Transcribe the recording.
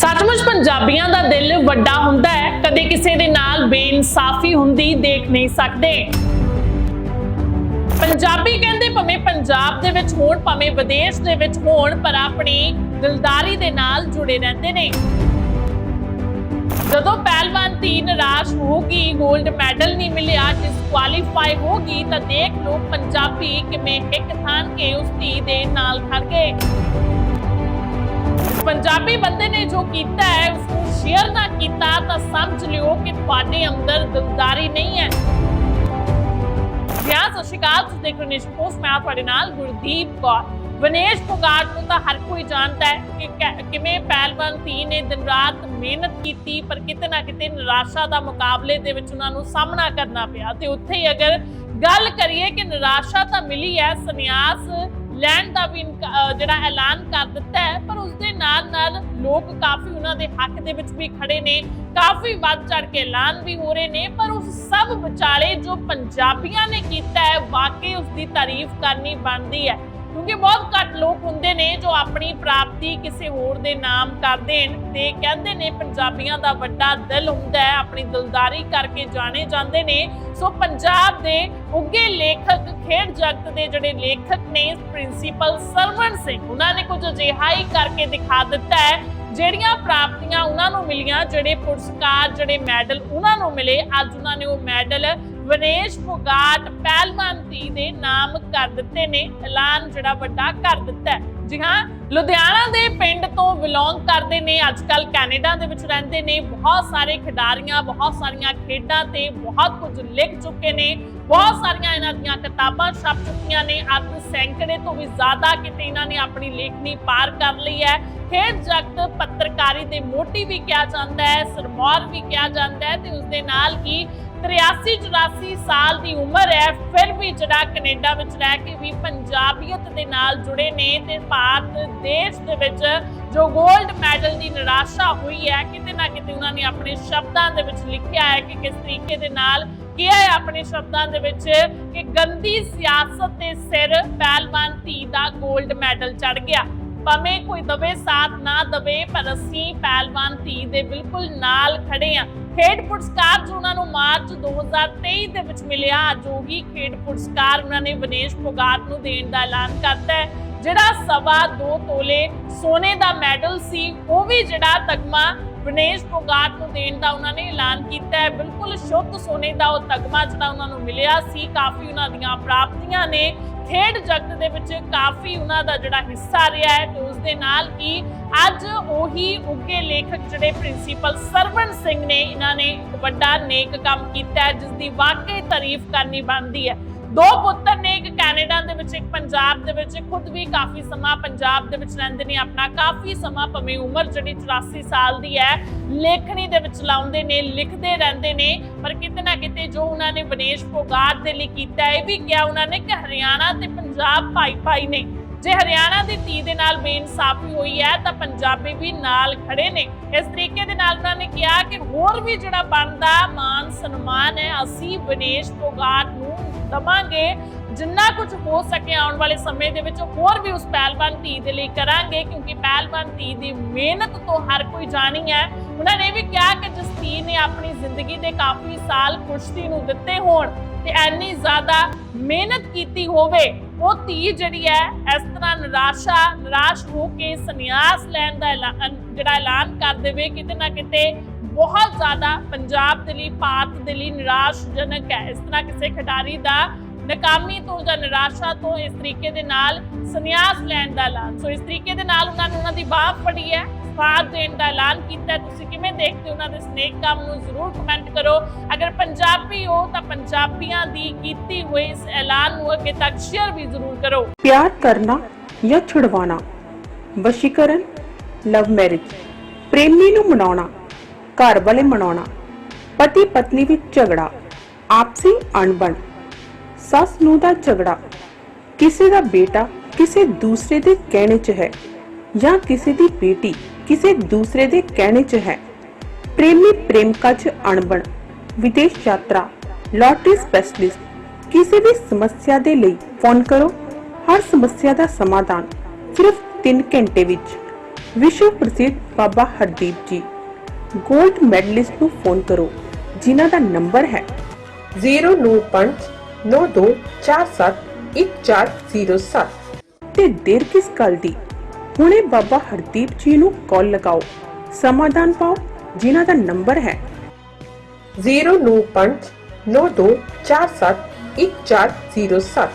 ਸੱਚਮੁੱਚ ਪੰਜਾਬੀਆਂ ਦਾ ਦਿਲ ਵੱਡਾ ਹੁੰਦਾ ਹੈ। ਕਦੇ ਕਿਸੇ ਦੇ ਨਾਲ ਬੇਇਨਸਾਫੀ ਹੁੰਦੀ ਦੇਖ ਨਹੀਂ ਸਕਦੇ। ਪੰਜਾਬੀ ਕਹਿੰਦੇ ਭਾਵੇਂ ਪੰਜਾਬ ਦੇ ਵਿੱਚ ਹੋਣ, ਭਾਵੇਂ ਵਿਦੇਸ਼ ਦੇ ਵਿੱਚ ਹੋਣ, ਪਰ ਆਪਣੀ ਦਿਲਦਾਰੀ ਦੇ ਨਾਲ ਜੁੜੇ ਰਹਿੰਦੇ ਨੇ। ਜਦੋਂ ਪਹਿਲਵਾਨ ਤੀ ਨਿਰਾਸ਼ ਹੋ ਗਈ 골ਡ ਮੈਡਲ ਨਹੀਂ ਮਿਲਿਆ ਡਿਸਕੁਆਲੀਫਾਈ ਹੋ ਗਈ, ਤਾਂ ਦੇਖ ਲਓ ਪੰਜਾਬੀ ਕਿਵੇਂ ਇੱਕ ਥਾਂ ਕੇ ਉਸ ਧੀ ਦੇ ਨਾਲ ਖੜ ਗਏ। ਪੰਜਾਬੀ ਬੰਦੇ ਨੇ ਜੋ ਕੀਤਾ ਹੈ ਉਸ ਨੂੰ ਸ਼ੇਅਰ ਨਾ ਕੀਤਾ, ਤਾਂ ਸਮਝ ਲਿਓ ਕਿ ਤੁਹਾਡੇ ਅੰਦਰ ਦਿਲਦਾਰੀ ਨਹੀਂ ਹੈ। ਵਿਆਹ ਸਤਿ ਸ਼੍ਰੀ ਅਕਾਲ, ਤੁਸੀਂ ਦੇਖ ਰਹੇ ਨੇਸ਼ਨ ਪੋਸਟ, ਮੈਂ ਤੁਹਾਡੇ ਨਾਲ ਗੁਰਦੀਪ ਕੌਰ। ਵਿਨੇਸ਼ ਫੋਗਾਟ ਨੂੰ ਤਾਂ ਹਰ ਕੋਈ ਜਾਣਦਾ ਹੈ ਕਿ- ਕਿਵੇਂ ਪਹਿਲਵਾਨ ਧੀ ਨੇ ਦਿਨ ਰਾਤ ਮਿਹਨਤ ਕੀਤੀ, ਪਰ ਕਿਤੇ ਨਾ ਕਿਤੇ ਨਿਰਾਸ਼ਾ ਦਾ ਮੁਕਾਬਲੇ ਦੇ ਵਿੱਚ ਉਹਨਾਂ ਨੂੰ ਸਾਹਮਣਾ ਕਰਨਾ ਪਿਆ। ਤੇ ਉੱਥੇ ਹੀ ਅਗਰ ਗੱਲ ਕਰੀਏ ਕਿ ਨਿਰਾਸ਼ਾ ਤਾਂ ਮਿਲੀ ਹੈ, ਸੰਨਿਆਸ ਲੈਣ ਦਾ ਵੀ ਇਨਕਾ- ਜਿਹੜਾ ਐਲਾਨ ਕਰ ਦਿੱਤਾ ਹੈ, ਪਰ ਉਸ ਦੇ ਨਾਲ ਨਾਲ ਲੋਕ ਕਾਫੀ ਉਹਨਾਂ ਦੇ ਹੱਕ ਦੇ ਵਿੱਚ ਵੀ ਖੜੇ ਨੇ, ਕਾਫੀ ਵੱਧ ਚੜ ਕੇ ਐਲਾਨ ਵੀ ਹੋ ਰਹੇ ਨੇ, ਪਰ ਉਸ ਸਭ ਵਿਚਾਲੇ ਜੋ ਪੰਜਾਬੀਆਂ ਨੇ ਕੀਤਾ ਹੈ, ਵਾਕਈ ਉਸ ਦੀ ਤਾਰੀਫ ਕਰਨੀ ਬਣਦੀ ਹੈ। ਕਿਉਂਕਿ ਬਹੁਤ ਘੱਟ ਲੋਕ ਹੁੰਦੇ ਨੇ ਜੋ ਆਪਣੀ ਪ੍ਰਾਪਤੀ ਕਿਸੇ ਹੋਰ ਦੇ ਨਾਮ ਕਰਦੇ ਨੇ ਤੇ ਕਹਿੰਦੇ ਨੇ ਪੰਜਾਬੀਆਂ ਦਾ ਵੱਡਾ ਦਿਲ ਹੁੰਦਾ ਹੈ, ਆਪਣੀ ਦਿਲਦਾਰੀ ਕਰਕੇ ਜਾਣੇ ਜਾਂਦੇ ਨੇ। ਸੋ ਪੰਜਾਬ ਦੇ ਉੱਗੇ ਲੇਖਕ, ਖੇਡ ਜਗਤ ਦੇ ਜਿਹੜੇ ਲੇਖਕ ਨੇ, ਪ੍ਰਿੰਸੀਪਲ ਸਰਵਣ ਸਿੰਘ, ਉਹਨਾਂ ਨੇ ਕੁਝ ਅਜਿਹਾ ਹੀ ਕਰਕੇ ਦਿਖਾ ਦਿੱਤਾ ਹੈ, ਜਿਹੜੀਆਂ ਪ੍ਰਾਪਤੀਆਂ ਉਹਨਾਂ ਨੂੰ ਮਿਲੀਆਂ, ਜਿਹੜੇ ਪੁਰਸਕਾਰ, ਜਿਹੜੇ ਮੈਡਲ ਉਹਨਾਂ ਨੂੰ ਮਿਲੇ। ਅੱਜ ਉਹਨਾਂ ਨੇ ਉਹ ਮੈਡਲ ਵਿਨੇਸ਼ ਫੋਗਾਟ ਪਹਿਲਵਾਨ ਦੇ ਨਾਮ ਕਰ ਦਿੱਤੇ ਨੇ, ਐਲਾਨ ਜਿਹੜਾ ਵੱਡਾ ਕਰ ਦਿੱਤਾ ਹੈ। ਜੀ ਹਾਂ, ਲੁਧਿਆਣਾ ਦੇ ਪਿੰਡ ਤੋਂ ਬਿਲੋਂਗ ਕਰਦੇ ਨੇ ਅੱਜ ਕੱਲ ਕੈਨੇਡਾ ਦੇ ਵਿੱਚ ਰਹਿੰਦੇ ਨੇ, ਬਹੁਤ ਸਾਰੇ ਖਿਡਾਰੀਆਂ, ਬਹੁਤ ਸਾਰੀਆਂ ਖੇਡਾਂ ਤੇ ਬਹੁਤ ਕੁਝ ਲਿਖ ਚੁੱਕੇ ਨੇ, ਬਹੁਤ ਸਾਰੀਆਂ ਇਹਨਾਂ ਦੀਆਂ ਕਿਤਾਬਾਂ ਛਪ ਚੁੱਕੀਆਂ ਨੇ ਅੱਧ ਸੈਂਕੜੇ ਤੋਂ ਵੀ ਜ਼ਿਆਦਾ ਕਿਤੇ ਇਹਨਾਂ ਨੇ ਆਪਣੀ ਲੇਖਣੀ ਪਾਰ ਕਰ ਲਈ ਹੈ। ਖੇਡ ਜਗਤ ਪੱਤਰਕਾਰੀ ਦੇ ਮੋਢੀ ਵੀ ਕਿਹਾ ਜਾਂਦਾ ਹੈ, ਸਰਮੌਰ ਵੀ ਕਿਹਾ ਜਾਂਦਾ ਹੈ ਤੇ ਉਸ ਦੇ ਨਾਲ ਹੀ 83 84 ਸਾਲ ਦੀ ਉਮਰ ਹੈ। ਫਿਰ ਵੀ ਜਿਹੜਾ ਕੈਨੇਡਾ ਵਿੱਚ ਰਹਿ ਕੇ ਵੀ ਪੰਜਾਬੀਅਤ ਦੇ ਨਾਲ ਜੁੜੇ ਨੇ ਤੇ ਭਾਰਤ ਦੇਸ਼ ਦੇ ਵਿੱਚ ਜੋ 골ਡ ਮੈਡਲ ਦੀ ਨਿਰਾਸ਼ਾ ਹੋਈ ਹੈ, ਕਿਤੇ ਨਾ ਕਿਤੇ ਉਹਨਾਂ ਨੇ ਆਪਣੇ ਸ਼ਬਦਾਂ ਦੇ ਵਿੱਚ ਲਿਖਿਆ ਹੈ ਕਿ ਕਿਸ ਤਰੀਕੇ ਦੇ ਨਾਲ ਕਿਹਾ ਹੈ ਆਪਣੇ ਸ਼ਬਦਾਂ ਦੇ ਵਿੱਚ ਕਿ ਗੰਦੀ ਸਿਆਸਤ ਦੇ ਸਿਰ ਪਹਿਲਵਾਨ ਧੀ ਦਾ 골ਡ ਮੈਡਲ ਚੜ ਗਿਆ। ਭਾਵੇਂ ਕੋਈ ਦਵੇ ਸਾਥ ਨਾ ਦਵੇ, ਪਰ ਅਸੀਂ ਪਹਿਲਵਾਨ ਧੀ ਦੇ ਬਿਲਕੁਲ ਨਾਲ ਖੜੇ ਆ। ਖੇਡ ਪੁਰਸਕਾਰ ਜੋ ਉਹਨਾਂ ਨੂੰ ਮਾਰਚ 2023 ਦੇ ਵਿੱਚ ਮਿਲਿਆ, ਅੱਜ ਖੇਡ ਪੁਰਸਕਾਰ ਉਹਨਾਂ ਨੇ ਵਿਨੇਸ਼ ਫੋਗਾਟ ਨੂੰ ਦੇਣ ਦਾ ਐਲਾਨ ਕਰਤਾ ਹੈ, ਜਿਹੜਾ ਸਵਾ 2 ਤੋਲੇ ਸੋਨੇ ਦਾ ਮੈਡਲ ਸੀ, ਉਹ ਵੀ ਜਿਹੜਾ ਤਗਮਾ ਵਿਨੇਸ਼ ਫੋਗਾਟ ਨੂੰ ਦੇਣ ਦਾ ਉਹਨਾਂ ਨੇ ਐਲਾਨ ਕੀਤਾ ਹੈ। ਬਿਲਕੁਲ ਸ਼ੁੱਧ ਸੋਨੇ ਦਾ ਉਹ ਤਗਮਾ ਜਿਹੜਾ ਉਹਨਾਂ ਨੂੰ ਮਿਲਿਆ ਸੀ, ਕਾਫੀ ਉਹਨਾਂ ਦੀਆਂ ਪ੍ਰਾਪਤੀਆਂ ਨੇ। ਖੇਡ ਜਗਤ ਦੇ ਵਿੱਚ ਕਾਫੀ ਉਹਨਾਂ ਦਾ ਜਿਹੜਾ ਹਿੱਸਾ ਰਿਹਾ ਹੈ ਤੇ ਉਸ ਦੇ ਨਾਲ ਹੀ ਅੱਜ ਉਹੀ ਉੱਗੇ ਲੇਖਕ ਜਿਹੜੇ ਪ੍ਰਿੰਸੀਪਲ ਸਰਵਣ ਸਿੰਘ ਨੇ, ਇਹਨਾਂ ਨੇ ਇੱਕ ਵੱਡਾ ਨੇਕ ਕੰਮ ਕੀਤਾ ਜਿਸ ਦੀ ਵਾਕਈ ਤਾਰੀਫ ਕਰਨੀ ਬਣਦੀ ਹੈ। ਦੋ ਪੁੱਤਰ ਨੇ, ਇੱਕ ਕੈਨੇਡਾ ਦੇ ਵਿੱਚ, ਇੱਕ ਪੰਜਾਬ ਦੇ ਵਿੱਚ, ਖੁਦ ਵੀ ਕਾਫੀ ਸਮਾਂ ਪੰਜਾਬ ਦੇ ਵਿੱਚ ਰਹਿੰਦੇ ਨੇ, ਆਪਣਾ ਕਾਫੀ ਸਮਾਂ ਭਵੇਂ ਉਮਰ ਜਿਹੜੀ 84 ਸਾਲ ਦੀ ਹੈ, ਲੇਖਣੀ ਦੇ ਵਿੱਚ ਲਾਉਂਦੇ ਨੇ, ਲਿਖਦੇ ਰਹਿੰਦੇ ਨੇ, ਪਰ ਕਿਤੇ ਨਾ ਕਿਤੇ ਜੋ ਉਹਨਾਂ ਨੇ ਵਿਨੇਸ਼ ਪੋਗਾਰ ਦੇ ਲਈ ਕੀਤਾ, ਇਹ ਵੀ ਕਿਹਾ ਉਹਨਾਂ ਨੇ ਕਿ ਹਰਿਆਣਾ ਤੇ ਪੰਜਾਬ ਭਾਈ ਭਾਈ ਨੇ। ਜੇ ਹਰਿਆਣਾ ਦੀ ਧੀ ਦੇ ਨਾਲ ਬੇਇਨਸਾਫੀ ਹੋਈ ਹੈ, ਤਾਂ ਪੰਜਾਬੀ ਵੀ ਨਾਲ ਖੜੇ ਨੇ। ਇਸ ਤਰੀਕੇ ਦੇ ਨਾਲ ਉਹਨਾਂ ਨੇ ਕਿਹਾ ਕਿ ਹੋਰ ਵੀ ਜਿਹੜਾ ਬਣਦਾ ਮਾਨ ਸਨਮਾਨ ਹੈ, ਅਸੀਂ ਵਿਨੇਸ਼ ਪੋਗਾਰ ਨੂੰ ਦਵਾਂਗੇ। ਜਿੰਨਾ ਕੁਝ ਹੋ ਸਕੇ ਆਉਣ ਵਾਲੇ ਸਮੇਂ ਦੇ ਵਿੱਚ ਹੋਰ ਵੀ ਉਸ ਪਹਿਲਵਾਨ ਧੀ ਦੇ ਲਈ ਕਰਾਂਗੇ, ਕਿਉਂਕਿ ਪਹਿਲਵਾਨ ਧੀ ਦੀ ਮਿਹਨਤ ਤੋਂ ਹਰ ਕੋਈ ਜਾਣੀ ਹੈ। ਉਹਨਾਂ ਨੇ ਇਹ ਵੀ ਕਿਹਾ ਕਿ ਜਿਸ ਧੀ ਨੇ ਆਪਣੀ ਜ਼ਿੰਦਗੀ ਦੇ ਕਾਫੀ ਸਾਲ ਕੁਸ਼ਤੀ ਨੂੰ ਦਿੱਤੇ ਹੋਣ ਤੇ ਐਨੀ ਜ਼ਿਆਦਾ ਮਿਹਨਤ ਕੀਤੀ ਹੋਵੇ ਉਹ ਧੀ ਜਿਹੜੀ ਹੈ, ਇਸ ਤਰ੍ਹਾਂ ਨਿਰਾਸ਼ਾ, ਨਿਰਾਸ਼ ਹੋ ਕੇ ਸੰਨਿਆਸ ਲੈਣ ਦਾ ਜਿਹੜਾ ਐਲਾਨ ਕਰ ਦੇਵੇ, ਕਿਤੇ ਨਾ ਕਿਤੇ ਬਹੁਤ ਜ਼ਿਆਦਾ ਪੰਜਾਬ ਦੇ ਲਈ, ਭਾਰਤ ਦੇ ਲਈ ਨਿਰਾਸ਼ਜਨਕ ਹੈ। ਇਸ ਤਰ੍ਹਾਂ ਕਿਸੇ ਖਿਡਾਰੀ ਦਾ ਨਕਾਮੀ ਤੋਂ ਜਾਂ ਨਿਰਾਸ਼ਾ ਤੋਂ ਇਸ ਤਰੀਕੇ ਦੇ ਨਾਲ ਸੰਨਿਆਸ ਲੈਣ ਦਾ ਐਲਾਨ। ਸੋ ਇਸ ਤਰੀਕੇ ਦੇ ਨਾਲ ਉਹਨਾਂ ਨੂੰ ਦੀ ਬਾਹ ਫੜੀ ਹੈ। ਸਾਥ ਦੇਣ ਦਾ ਐਲਾਨ ਕੀਤਾ ਤੁਸੀਂ ਕਿਵੇਂ ਦੇਖਦੇ ਉਹਨਾਂ ਦੇ ਸਨੇਕ ਕੰਮ ਨੂੰ? ਜ਼ਰੂਰ ਕਮੈਂਟ ਕਰੋ। ਅਗਰ ਪੰਜਾਬੀ ਹੋ ਤਾਂ ਪੰਜਾਬੀਆਂ ਦੀ ਕੀਤੀ ਹੋਈ ਇਸ ਐਲਾਨ ਨੂੰ ਅੱਗੇ ਤੱਕ ਸ਼ੇਅਰ ਵੀ ਜ਼ਰੂਰ ਕਰੋ। ਪਿਆਰ ਕਰਨਾ ਜਾਂ ਛੁਡਵਾਣਾ ਵਸ਼ੀਕਰਨ ਲਵ ਮੈਰਿਜ ਪ੍ਰੇਮੀ ਨੂੰ ਮਨਾਉਣਾ, ਘਰ ਵਾਲੇ ਮਨਾਉਣਾ, ਪਤੀ ਪਤਨੀ ਵਿੱਚ ਝਗੜਾ, ਆਪਸੀ ਅਣਬਣ, ਸੱਸ ਨੂੰ ਦਾ ਝਗੜਾ। ਕਿਸੇ ਦਾ ਬੇਟਾ ਕਿਸੇ ਦੂਸਰੇ ਦੇ ਕਹਿਣੇ 'ਚ ਹੈ। ਜਾਂ ਕਿਸੇ ਦੀ ਬੇਟੀ ਕਿਸੇ ਦੂਸਰੇ ਦੇ ਕਹਿਣੇ 'ਚ ਹੈ। ਪ੍ਰੇਮੀ ਪ੍ਰੇਮਕਾ 'ਚ ਅਣਬਣ, ਵਿਦੇਸ਼ ਯਾਤਰਾ ਲਾਟਰੀ ਸਪੈਸ਼ਲਿਸਟ ਕਿਸੇ ਵੀ ਸਮੱਸਿਆ ਦੇ ਲਈ ਫੋਨ ਕਰੋ। ਹਰ ਸਮੱਸਿਆ ਦਾ ਸਮਾਧਾਨ ਸਿਰਫ 3 ਘੰਟੇ ਵਿੱਚ। ਵਿਸ਼ਵ ਪ੍ਰਸਿੱਧ ਬਾਬਾ ਹਰਦੀਪ ਜੀ 골ਡ ਮੈਡਲਿਸਟ ਨੂੰ ਫੋਨ ਕਰੋ, ਜਿਨ੍ਹਾਂ ਦਾ ਨੰਬਰ ਹੈ 09592471407 ਤੇ ਦੇਰ ਕਿਸ ਗੱਲ ਦੀ? ਹੁਣੇ ਬਾਬਾ ਹਰਦੀਪ ਜੀ ਨੂੰ ਕਾਲ ਲਗਾਓ। ਸਮਾਧਾਨ ਪਾਓ ਜਿਨ੍ਹਾਂ ਦਾ ਨੰਬਰ ਹੈ 09592471407